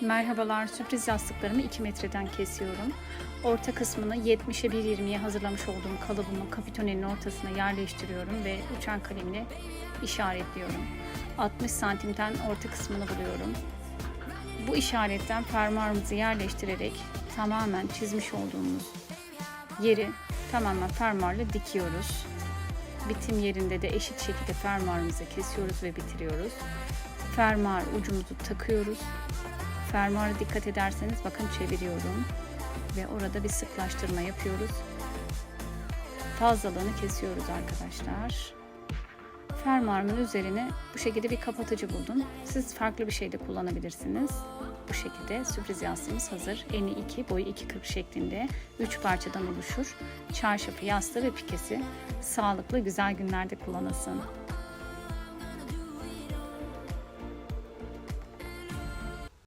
Merhabalar, sürpriz yastıklarımı 2 metreden kesiyorum. Orta kısmını 70'e 1.20'ye hazırlamış olduğum kalıbımı kapitonenin ortasına yerleştiriyorum ve uçan kalemle işaretliyorum. 60 santimden orta kısmını buluyorum. Bu işaretten fermuarımızı yerleştirerek tamamen çizmiş olduğumuz yeri tamamen fermuarla dikiyoruz. Bitim yerinde de eşit şekilde fermuarımızı kesiyoruz ve bitiriyoruz. Fermuar ucumuzu takıyoruz. Fermuara dikkat ederseniz bakın çeviriyorum ve orada bir sıklaştırma yapıyoruz. Fazlalığını kesiyoruz arkadaşlar. Fermuarımın üzerine bu şekilde bir kapatıcı buldum. Siz farklı bir şey de kullanabilirsiniz. Bu şekilde sürpriz yastığımız hazır. Eni 2, boyu 2.40 şeklinde 3 parçadan oluşur. Çarşafı, yastığı ve pikesi sağlıklı güzel günlerde kullanılsın.